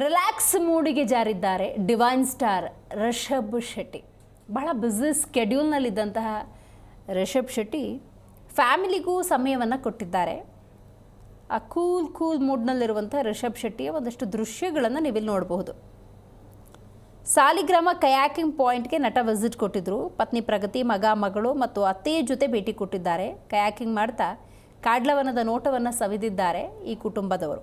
Relax ಮೂಡಿಗೆ ಜಾರಿದ್ದಾರೆ divine star Rishab Shetty. ಬಹಳ ಬ್ಯುಸಿ ಸ್ಕೆಡ್ಯೂಲ್ನಲ್ಲಿದ್ದಂತಹ ರಿಷಬ್ ಶೆಟ್ಟಿ ಫ್ಯಾಮಿಲಿಗೂ ಸಮಯವನ್ನು ಕೊಟ್ಟಿದ್ದಾರೆ. ಆ ಕೂಲ್ ಕೂಲ್ ಮೂಡ್ನಲ್ಲಿರುವಂಥ ರಿಷಬ್ ಶೆಟ್ಟಿಯ ಒಂದಷ್ಟು ದೃಶ್ಯಗಳನ್ನು ನೀವಿಲ್ಲಿ ನೋಡಬಹುದು. ಸಾಲಿಗ್ರಾಮ ಕಯಾಕಿಂಗ್ ಪಾಯಿಂಟ್ಗೆ ನಟ ವಿಸಿಟ್ ಕೊಟ್ಟಿದ್ದರು ಪತ್ನಿ ಪ್ರಗತಿ, ಮಗ, ಮಗಳು ಮತ್ತು ಅತ್ತೆಯ ಜೊತೆ ಭೇಟಿ ಕೊಟ್ಟಿದ್ದಾರೆ. ಕಯಾಕಿಂಗ್ ಮಾಡ್ತಾ ಕಾಡ್ಲವನದ ನೋಟವನ್ನು ಸವಿದಿದ್ದಾರೆ ಈ ಕುಟುಂಬದವರು.